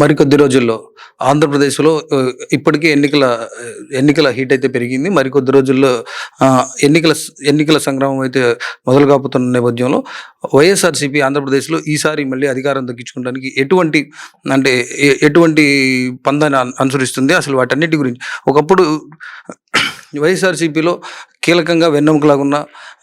మరికొద్ది రోజుల్లో ఆంధ్రప్రదేశ్లో ఇప్పటికే ఎన్నికల ఎన్నికల హీట్ అయితే పెరిగింది. మరికొద్ది రోజుల్లో ఎన్నికల ఎన్నికల సంగ్రామం అయితే మొదలు కాపుతున్న నేపథ్యంలో వైఎస్ఆర్సీపీ ఆంధ్రప్రదేశ్లో ఈసారి మళ్ళీ అధికారం దక్కించుకోవడానికి ఎటువంటి అంటే ఎటువంటి పందాన్ని అనుసరిస్తుంది? అసలు వాటన్నిటి గురించి. ఒకప్పుడు వైఎస్ఆర్సీపీలో కీలకంగా వెన్నెముకలాగా ఉన్న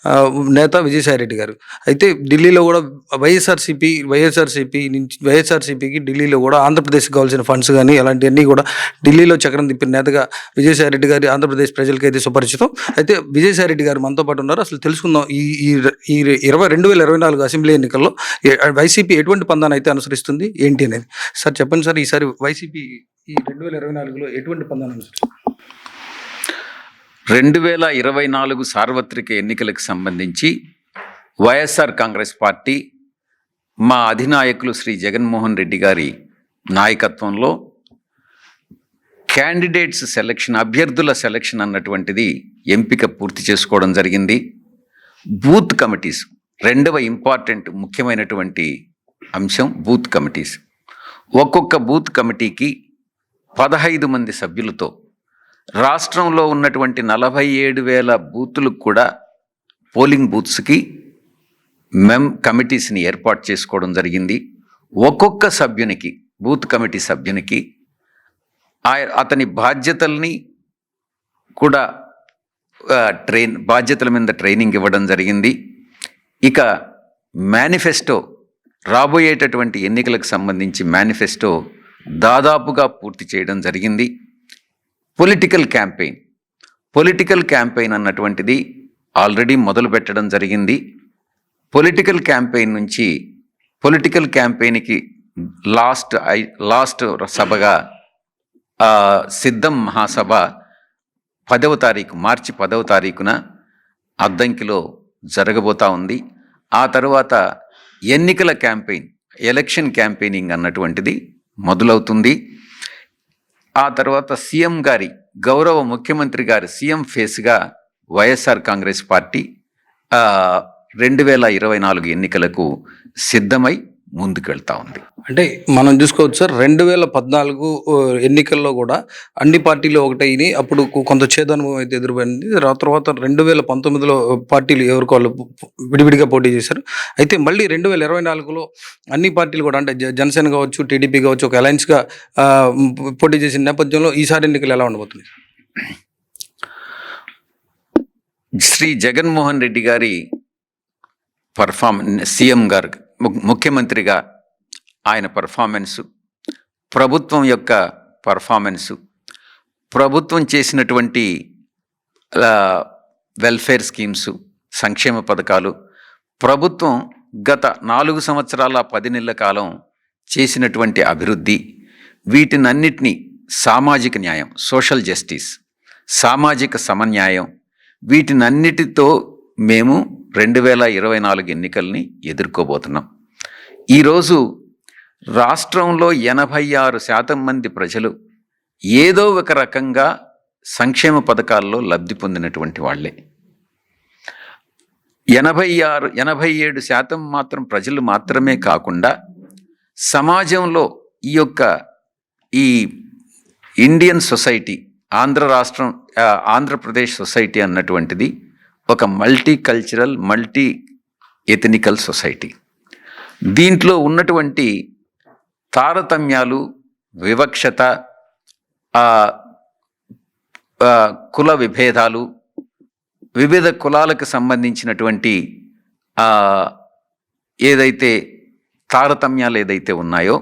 ఆ, నేత విజయసాయిరెడ్డి గారు. అయితే ఢిల్లీలో కూడా వైఎస్ఆర్సీపీ వైఎస్ఆర్సీపీ నుంచి వైఎస్ఆర్సీపీకి ఢిల్లీలో కూడా ఆంధ్రప్రదేశ్కి కావాల్సిన ఫండ్స్ కానీ అలాంటివన్నీ కూడా ఢిల్లీలో చక్రం తిప్పిన నేతగా విజయసాయిరెడ్డి గారి ఆంధ్రప్రదేశ్ ప్రజలకి అయితే సుపరిచితం. అయితే విజయసాయిరెడ్డి గారు మనతో పాటు ఉన్నారు. అసలు తెలుసుకుందాం ఈ ఈ ఈ ఇరవై రెండు వేల ఇరవై నాలుగు అసెంబ్లీ ఎన్నికల్లో వైసీపీ ఎటువంటి పందాన్ని అయితే అనుసరిస్తుంది ఏంటి అనేది? సార్ చెప్పండి సార్ ఈసారి వైసీపీ ఈ రెండు వేల ఇరవై నాలుగులో ఎటువంటి పందాన్ని అనుసరిస్తుంది? రెండు వేల ఇరవై నాలుగు సార్వత్రిక ఎన్నికలకు సంబంధించి వైఎస్ఆర్ కాంగ్రెస్ పార్టీ మా అధినాయకులు శ్రీ జగన్మోహన్ రెడ్డి గారి నాయకత్వంలో క్యాండిడేట్స్ సెలక్షన్ అభ్యర్థుల సెలక్షన్ అన్నటువంటిది ఎంపిక పూర్తి చేసుకోవడం జరిగింది. బూత్ కమిటీస్ రెండవ ఇంపార్టెంట్ ముఖ్యమైనటువంటి అంశం బూత్ కమిటీస్. ఒక్కొక్క బూత్ కమిటీకి పదహైదు మంది సభ్యులతో రాష్ట్రంలో ఉన్నటువంటి నలభై ఏడు వేల బూతులకు కూడా పోలింగ్ బూత్స్కి మెమ్ కమిటీస్ని ఏర్పాటు చేసుకోవడం జరిగింది. ఒక్కొక్క సభ్యునికి బూత్ కమిటీ సభ్యునికి ఆయ- అతని బాధ్యతల్ని కూడా ట్రైన్ బాధ్యతల మీద ట్రైనింగ్ ఇవ్వడం జరిగింది. ఇక మేనిఫెస్టో రాబోయేటటువంటి ఎన్నికలకు సంబంధించి మేనిఫెస్టో దాదాపుగా పూర్తి చేయడం జరిగింది. Political campaign. పొలిటికల్ క్యాంపెయిన్ అన్నటువంటిది ఆల్రెడీ మొదలు పెట్టడం జరిగింది. పొలిటికల్ క్యాంపెయిన్ నుంచి పొలిటికల్ క్యాంపెయిన్కి లాస్ట్ ఐ లాస్ట్ సభగా సిద్ధం మహాసభ పదవ తారీఖు మార్చి పదవ తారీఖున అద్దంకిలో జరగబోతా ఉంది. ఆ తర్వాత ఎన్నికల క్యాంపెయిన్ ఎలక్షన్ క్యాంపెయినింగ్ అన్నటువంటిది మొదలవుతుంది. ఆ తర్వాత సీఎం గారి గౌరవ ముఖ్యమంత్రి గారి సీఎం ఫేస్గా వైఎస్ఆర్ కాంగ్రెస్ పార్టీ రెండు వేల ఇరవై నాలుగు ఎన్నికలకు సిద్ధమై ముందుకెళ్తా ఉంది. అంటే మనం చూసుకోవచ్చు సార్ రెండు వేల పద్నాలుగు ఎన్నికల్లో కూడా అన్ని పార్టీలు ఒకటైనాయి అప్పుడు కొంత ఛేదనుభవం అయితే ఎదురుపడింది. ఆ తర్వాత రెండు వేల పంతొమ్మిదిలో పార్టీలు ఎవరికి వాళ్ళు విడివిడిగా పోటీ చేశారు. అయితే మళ్ళీ రెండు వేల ఇరవై నాలుగులో అన్ని పార్టీలు కూడా అంటే జనసేన కావచ్చు టీడీపీ కావచ్చు ఒక అలయన్స్గా పోటీ చేసిన నేపథ్యంలో ఈసారి ఎన్నికలు ఎలా ఉండబోతుంది శ్రీ జగన్మోహన్ రెడ్డి గారి పర్ఫార్మెన్స్ సీఎం గారు ముఖ్యమంత్రిగా ఆయన పర్ఫార్మెన్సు ప్రభుత్వం యొక్క పర్ఫార్మెన్సు ప్రభుత్వం చేసినటువంటి వెల్ఫేర్ స్కీమ్స్ సంక్షేమ పథకాలు ప్రభుత్వం గత నాలుగు సంవత్సరాల పది నెలల కాలం చేసినటువంటి అభివృద్ధి వీటినన్నిటినీ సామాజిక న్యాయం సోషల్ జస్టిస్ సామాజిక సమన్యాయం వీటినన్నిటితో మేము రెండు వేల ఇరవై నాలుగు ఎన్నికల్ని ఎదుర్కోబోతున్నాం. ఈరోజు రాష్ట్రంలో ఎనభై ఆరు శాతం మంది ప్రజలు ఏదో ఒక రకంగా సంక్షేమ పథకాల్లో లబ్ధి పొందినటువంటి వాళ్ళే. ఎనభై ఆరు ఎనభై ఏడు శాతం మాత్రం ప్రజలు మాత్రమే కాకుండా సమాజంలో ఈ యొక్క ఈ ఇండియన్ సొసైటీ ఆంధ్ర రాష్ట్రం ఆంధ్రప్రదేశ్ సొసైటీ అన్నటువంటిది ఒక multi cultural multi ethnical society దీంట్లో ఉన్నటువంటి తారతమ్యాలు వివక్షత కుల విభేదాలు వివిధ కులాలకు సంబంధించినటువంటి ఏదైతే తారతమ్యాలు ఏదైతే ఉన్నాయో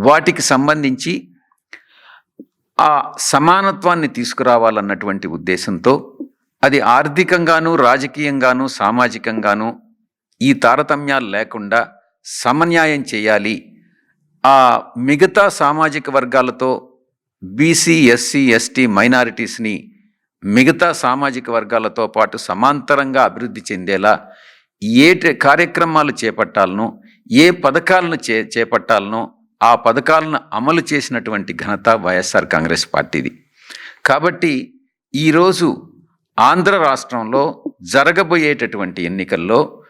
వాటికి సంబంధించి ఆ సమానత్వాన్ని తీసుకురావాలన్నటువంటి ఉద్దేశంతో అది ఆర్థికంగాను రాజకీయంగాను సామాజికంగాను ఈ తారతమ్యాలు లేకుండా సమన్యాయం చేయాలి. ఆ మిగతా సామాజిక వర్గాలతో బీసీ ఎస్సీ ఎస్టీ మైనారిటీస్ని మిగతా సామాజిక వర్గాలతో పాటు సమాంతరంగా అభివృద్ధి చెందేలా ఏ కార్యక్రమాలు చేపట్టాలనో ఏ పథకాలను చే చేపట్టాలనో ఆ పథకాలను అమలు చేసినటువంటి ఘనత వైఎస్ఆర్ కాంగ్రెస్ పార్టీది. కాబట్టి ఈరోజు ఆంధ్ర రాష్ట్రంలో జరగబోయేటటువంటి ఎన్నికల్లో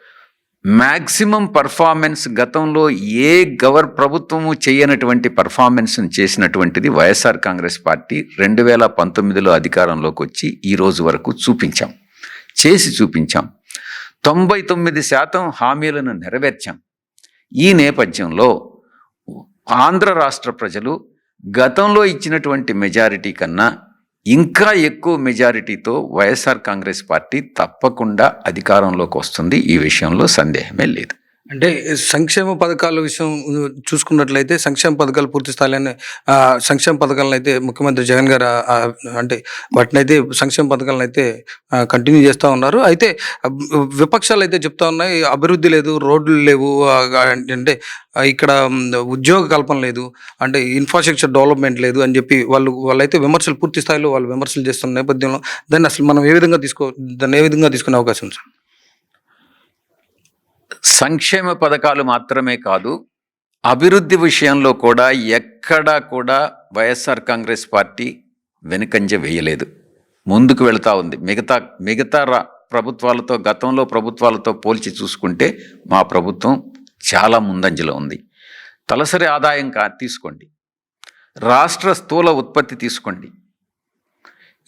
మ్యాక్సిమం పర్ఫార్మెన్స్ గతంలో ఏ గవర్ ప్రభుత్వము చేయనటువంటి పర్ఫార్మెన్స్ను చేసినటువంటిది వైఎస్ఆర్ కాంగ్రెస్ పార్టీ రెండు వేల పంతొమ్మిదిలో అధికారంలోకి వచ్చి ఈ రోజు వరకు చూపించాం. చేసి చూపించాం. తొంభై తొమ్మిది శాతం హామీలను నెరవేర్చాం. ఈ నేపథ్యంలో ఆంధ్ర రాష్ట్ర ప్రజలు గతంలో ఇచ్చినటువంటి మెజారిటీ కన్నా ఇంకా ఎక్కువ మెజారిటీతో వైఎస్ఆర్ కాంగ్రెస్ పార్టీ తప్పకుండా అధికారంలోకి వస్తుంది. ఈ విషయంలో సందేహమే లేదు. అంటే సంక్షేమ పథకాల విషయం చూసుకున్నట్లయితే సంక్షేమ పథకాలు పూర్తి స్థాయిలోనే సంక్షేమ పథకాలను అయితే ముఖ్యమంత్రి జగన్ గారు అంటే వాటిని అయితే సంక్షేమ పథకాలను అయితే కంటిన్యూ చేస్తూ ఉన్నారు. అయితే విపక్షాలు అయితే చెప్తా ఉన్నాయి అభివృద్ధి లేదు రోడ్లు లేవు అంటే ఇక్కడ ఉద్యోగ కల్పన లేదు అంటే ఇన్ఫ్రాస్ట్రక్చర్ డెవలప్మెంట్ లేదు అని చెప్పి వాళ్ళు వాళ్ళైతే విమర్శలు పూర్తి స్థాయిలో వాళ్ళు విమర్శలు చేస్తున్న నేపథ్యంలో దాన్ని అసలు మనం ఏ విధంగా తీసుకో దాన్ని ఏ విధంగా తీసుకునే అవకాశం ఉంది సార్? సంక్షేమ పథకాలు మాత్రమే కాదు అభివృద్ధి విషయంలో కూడా ఎక్కడా కూడా వైఎస్ఆర్ కాంగ్రెస్ పార్టీ వెనుకంజ వేయలేదు. ముందుకు వెళుతూ ఉంది. మిగతా మిగతా ప్రభుత్వాలతో గతంలో ప్రభుత్వాలతో పోల్చి చూసుకుంటే మా ప్రభుత్వం చాలా ముందంజలో ఉంది. తలసరి ఆదాయం కా తీసుకోండి. రాష్ట్ర స్థూల ఉత్పత్తి తీసుకోండి.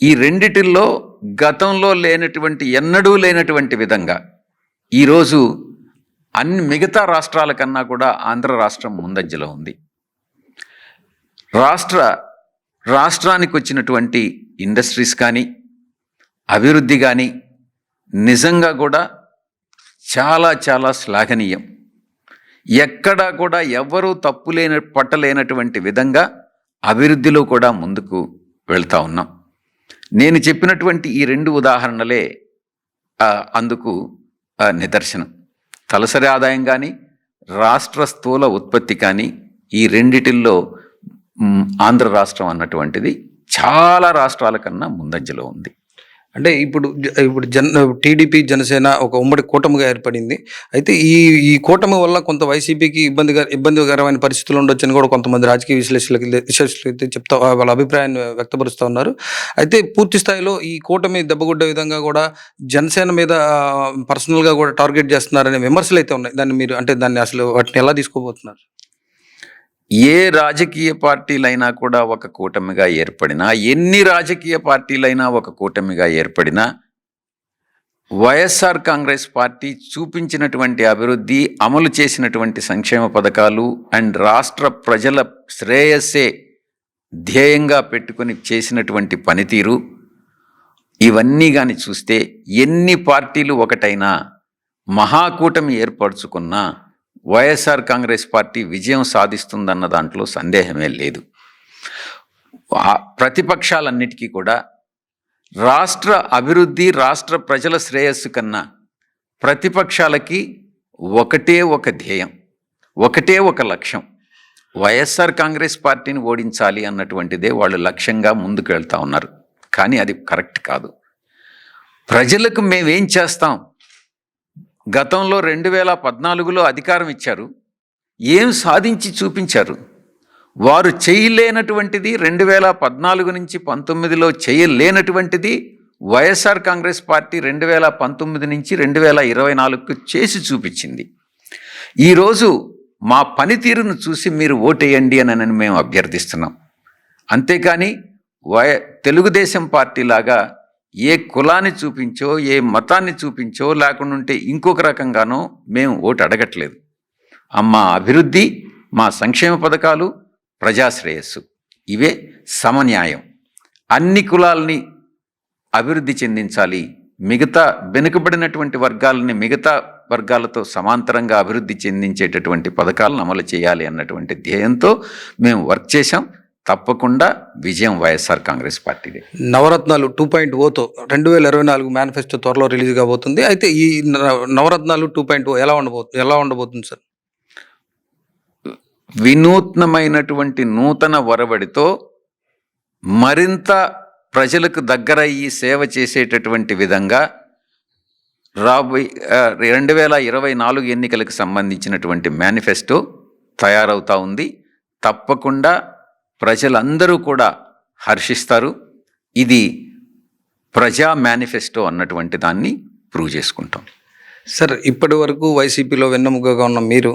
ఈ రెండిటిల్లో గతంలో లేనటువంటి ఎన్నడూ లేనటువంటి విధంగా ఈరోజు అన్ని మిగతా రాష్ట్రాల కన్నా కూడా ఆంధ్ర రాష్ట్రం ముందంజలో ఉంది. రాష్ట్ర రాష్ట్రానికి వచ్చినటువంటి ఇండస్ట్రీస్ కానీ అభివృద్ధి కానీ నిజంగా కూడా చాలా చాలా శ్లాఘనీయం. ఎక్కడా కూడా ఎవ్వరూ తప్పు లేని పట్టలేనటువంటి విధంగా అభివృద్ధిలో కూడా ముందుకు వెళ్తా ఉన్నాం. నేను చెప్పినటువంటి ఈ రెండు ఉదాహరణలే అందుకు నిదర్శనం. తలసరి ఆదాయం కానీ రాష్ట్ర స్థూల ఉత్పత్తి కానీ ఈ రెండిటిల్లో ఆంధ్ర రాష్ట్రం అన్నటువంటిది చాలా రాష్ట్రాల కన్నా ముందంజలో ఉంది. అంటే ఇప్పుడు ఇప్పుడు జన్ టీడీపీ జనసేన ఒక ఉమ్మడి కూటమిగా ఏర్పడింది. అయితే ఈ ఈ కూటమి వల్ల కొంత వైసీపీకి ఇబ్బందిగా ఇబ్బందికరమైన పరిస్థితులు ఉండొచ్చని కూడా కొంతమంది రాజకీయ విశ్లేషకులకి విశ్లేషకులు అయితే చెప్తా వాళ్ళ అభిప్రాయాన్ని వ్యక్తపరుస్తూ ఉన్నారు. అయితే పూర్తి స్థాయిలో ఈ కూటమి దెబ్బగొట్టే విధంగా కూడా జనసేన మీద పర్సనల్గా కూడా టార్గెట్ చేస్తున్నారనే విమర్శలు అయితే ఉన్నాయి. దాన్ని మీరు అంటే దాన్ని అసలు వాటిని ఎలా తీసుకోబోతున్నారు? ఏ రాజకీయ పార్టీలైనా కూడా ఒక కూటమిగా ఏర్పడినా ఎన్ని రాజకీయ పార్టీలైనా ఒక కూటమిగా ఏర్పడినా వైఎస్ఆర్ కాంగ్రెస్ పార్టీ చూపించినటువంటి అభివృద్ధి అమలు చేసినటువంటి సంక్షేమ పథకాలు అండ్ రాష్ట్ర ప్రజల శ్రేయస్సే ధ్యేయంగా పెట్టుకొని చేసినటువంటి పనితీరు. ఇవన్నీ కానీ చూస్తే ఎన్ని పార్టీలు ఒకటైనా మహాకూటమి ఏర్పరచుకున్నా వైఎస్ఆర్ కాంగ్రెస్ పార్టీ విజయం సాధిస్తుందన్న దాంట్లో సందేహమే లేదు. ప్రతిపక్షాలన్నిటికీ కూడా రాష్ట్ర అభివృద్ధి రాష్ట్ర ప్రజల శ్రేయస్సు కన్నా ప్రతిపక్షాలకి ఒకటే ఒక ధ్యేయం ఒకటే ఒక లక్ష్యం. వైఎస్ఆర్ కాంగ్రెస్ పార్టీని ఓడించాలి అన్నటువంటిదే వాళ్ళు లక్ష్యంగా ముందుకు వెళ్తూ ఉన్నారు. కానీ అది కరెక్ట్ కాదు. ప్రజలకు మేమేం చేస్తాం? గతంలో రెండు వేల పద్నాలుగులో అధికారం ఇచ్చారు. ఏం సాధించి చూపించారు? వారు చేయలేనటువంటిది రెండు వేల పద్నాలుగు నుంచి పంతొమ్మిదిలో చేయలేనటువంటిది వైఎస్ఆర్ కాంగ్రెస్ పార్టీ రెండు వేల పంతొమ్మిది నుంచి రెండు వేల ఇరవై నాలుగుకు చేసి చూపించింది. ఈరోజు మా పనితీరును చూసి మీరు ఓటేయండి అని మేము అభ్యర్థిస్తున్నాం. అంతేకాని వై తెలుగుదేశం పార్టీ లాగా ఏ కులాన్ని చూపించో ఏ మతాన్ని చూపించో లేకుండా ఉంటే ఇంకొక రకంగానో మేము ఓటు అడగట్లేదు. మా అభివృద్ధి మా సంక్షేమ పథకాలు ప్రజాశ్రేయస్సు. ఇవే సమన్యాయం. అన్ని కులాలని అభివృద్ధి చెందించాలి. మిగతా వెనుకబడినటువంటి వర్గాలని మిగతా వర్గాలతో సమాంతరంగా అభివృద్ధి చెందించేటటువంటి పథకాలను అమలు చేయాలి అన్నటువంటి ధ్యేయంతో మేము వర్క్ చేశాం. తప్పకుండా విజయం వైఎస్ఆర్ కాంగ్రెస్ పార్టీదే. నవరత్నాలు టూ పాయింట్ ఓతో రెండు వేల ఇరవై నాలుగు మేనిఫెస్టో త్వరలో రిలీజ్ కాబోతుంది అయితే ఈ నవరత్నాలు టూ పాయింట్ ఓ ఎలా ఉండబోతుంది ఎలా ఉండబోతుంది సార్? వినూత్నమైనటువంటి నూతన ఒరవడితో మరింత ప్రజలకు దగ్గర ఈ సేవ చేసేటటువంటి విధంగా రాబోయే రెండు వేల ఇరవై నాలుగు ఎన్నికలకు సంబంధించినటువంటి మేనిఫెస్టో తయారవుతా ఉంది. తప్పకుండా ప్రజలందరూ కూడా హర్షిస్తారు. ఇది ప్రజా మేనిఫెస్టో అన్నటువంటి దాన్ని ప్రూవ్ చేసుకుంటాం. సార్ ఇప్పటి వరకు వైసీపీలో వెన్నెముకగా ఉన్న మీరు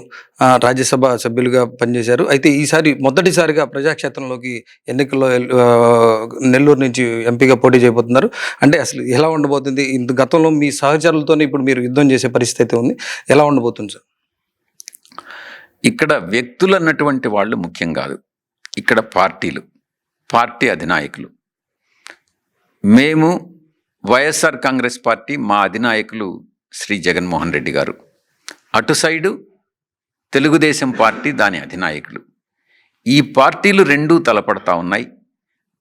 రాజ్యసభ సభ్యులుగా పనిచేశారు. అయితే ఈసారి మొదటిసారిగా ప్రజాక్షేత్రంలోకి ఎన్నికల్లో నెల్లూరు నుంచి ఎంపీగా పోటీ చేయబోతున్నారు. అంటే అసలు ఎలా ఉండబోతుంది? ఇంత గతంలో మీ సహచరులతోనే ఇప్పుడు మీరు యుద్ధం చేసే పరిస్థితి అయితే ఉంది. ఎలా ఉండబోతుంది సార్? ఇక్కడ వ్యక్తులు అన్నటువంటి వాళ్ళు ముఖ్యం కాదు. ఇక్కడ పార్టీలు పార్టీ అధినాయకులు. మేము వైఎస్ఆర్ కాంగ్రెస్ పార్టీ మా అధినాయకులు శ్రీ జగన్మోహన్ రెడ్డి గారు. అటు సైడు తెలుగుదేశం పార్టీ దాని అధినాయకులు. ఈ పార్టీలు రెండూ తలపడతా ఉన్నాయి.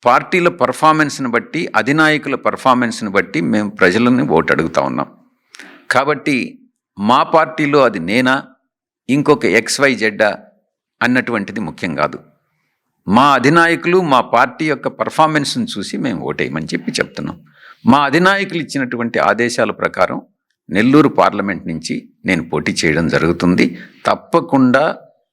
పార్టీల పర్ఫార్మెన్స్ని బట్టి అధినాయకుల పర్ఫార్మెన్స్ని బట్టి మేము ప్రజలని ఓటు అడుగుతా ఉన్నాం. కాబట్టి మా పార్టీలో అది నేనా ఇంకొక ఎక్స్వై జెడ్డా అన్నటువంటిది ముఖ్యం కాదు. మా అధినాయకులు మా పార్టీ యొక్క పర్ఫార్మెన్స్ని చూసి మేము ఓటేయమని చెప్పి చెప్తున్నాం. మా అధినాయకులు ఇచ్చినటువంటి ఆదేశాల ప్రకారం నెల్లూరు పార్లమెంట్ నుంచి నేను పోటీ చేయడం జరుగుతుంది. తప్పకుండా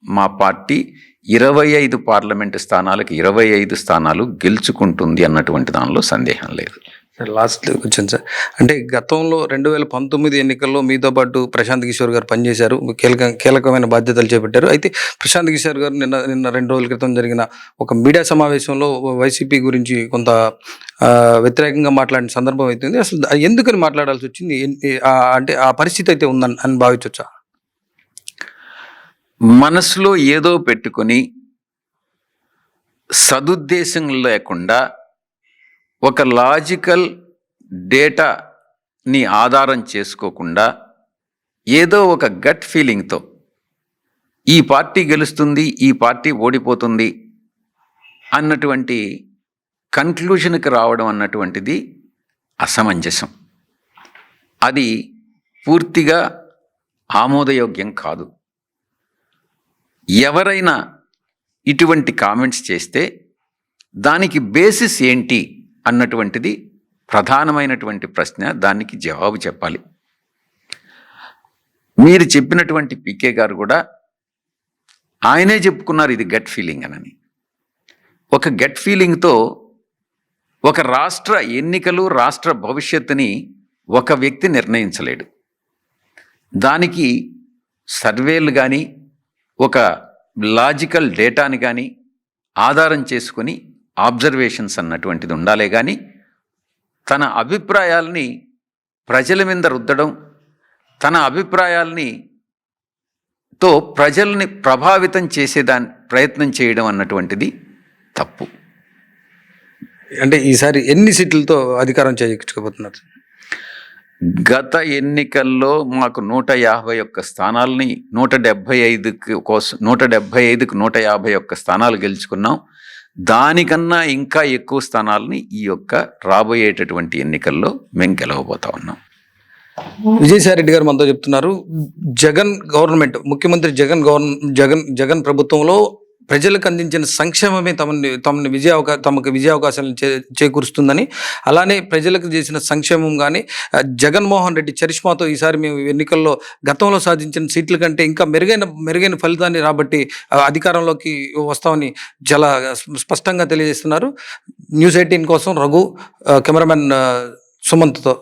మా పార్టీ ఇరవై ఐదు పార్లమెంటు స్థానాలకు ఇరవై ఐదు స్థానాలు గెలుచుకుంటుంది అన్నటువంటి దానిలో సందేహం లేదు. లాస్ట్ కొంచెం సార్. అంటే గతంలో రెండు వేల పంతొమ్మిది ఎన్నికల్లో మీతో పాటు ప్రశాంత్ కిషోర్ గారు పనిచేశారు. కీలక కీలకమైన బాధ్యతలు చేపట్టారు. అయితే ప్రశాంత్ కిషోర్ గారు నిన్న నిన్న రెండు రోజుల క్రితం జరిగిన ఒక మీడియా సమావేశంలో వైసీపీ గురించి కొంత వ్యతిరేకంగా మాట్లాడిన సందర్భం అవుతుంది అసలు ఎందుకని మాట్లాడాల్సి వచ్చింది? అంటే ఆ పరిస్థితి అయితే ఉందని అని భావించవచ్చా మనసులో ఏదో పెట్టుకొని సదుద్దేశం లేకుండా ఒక లాజికల్ డేటాని ఆధారం చేసుకోకుండా ఏదో ఒక గట్ ఫీలింగ్తో ఈ పార్టీ గెలుస్తుంది ఈ పార్టీ ఓడిపోతుంది అన్నటువంటి కన్క్లూషన్కి రావడం అన్నటువంటిది అసమంజసం. అది పూర్తిగా ఆమోదయోగ్యం కాదు. ఎవరైనా ఇటువంటి కామెంట్స్ చేస్తే దానికి బేసిస్ ఏంటి? అన్నటువంటిది ప్రధానమైనటువంటి ప్రశ్న. దానికి జవాబు చెప్పాలి. మీరు చెప్పినటువంటి పీకే గారు కూడా ఆయనే చెప్పుకున్నారు ఇది గట్ ఫీలింగ్ అనని. ఒక గట్ ఫీలింగ్తో ఒక రాష్ట్ర ఎన్నికలు రాష్ట్ర భవిష్యత్తుని ఒక వ్యక్తి నిర్ణయించలేడు. దానికి సర్వేలు కానీ ఒక లాజికల్ డేటాని కానీ ఆధారం చేసుకొని ఆబ్జర్వేషన్స్ అన్నటువంటిది ఉండాలే కానీ తన అభిప్రాయాల్ని ప్రజల మీద రుద్దడం తన అభిప్రాయాల్ని తో ప్రజల్ని ప్రభావితం చేసేదాని ప్రయత్నం చేయడం అన్నటువంటిది తప్పు. అంటే ఈసారి ఎన్ని సీట్లతో అధికారం చేయించుకోబోతున్నారు గత ఎన్నికల్లో మాకు నూట యాభై ఒక్క స్థానాలని నూట డెబ్భై ఐదుకి కోసం నూట డెబ్భై ఐదుకు నూట యాభై ఒక్క స్థానాలు గెలుచుకున్నాం. దానికన్నా ఇంకా ఎక్కువ స్థానాలని ఈ యొక్క రాబోయేటటువంటి ఎన్నికల్లో మేము గెలవబోతా ఉన్నాం. విజయసాయి రెడ్డి గారు మనతో చెప్తున్నారు. జగన్ గవర్నమెంట్ ముఖ్యమంత్రి జగన్ గవర్న జగన్ జగన్ ప్రభుత్వంలో ప్రజలకు అందించిన సంక్షేమమే తమని తమని విజయ అవకా తమకు విజయ అవకాశాలను చే చేకూరుస్తుందని అలానే ప్రజలకు చేసిన సంక్షేమం కానీ జగన్మోహన్ రెడ్డి చరిష్మాతో ఈసారి మేము ఎన్నికల్లో గతంలో సాధించిన సీట్ల కంటే ఇంకా మెరుగైన మెరుగైన ఫలితాన్ని రాబట్టి అధికారంలోకి వస్తామని చాలా స్పష్టంగా తెలియజేస్తున్నారు. న్యూస్ ఎయిటీన్ కోసం రఘు కెమెరామెన్ సుమంత్తో.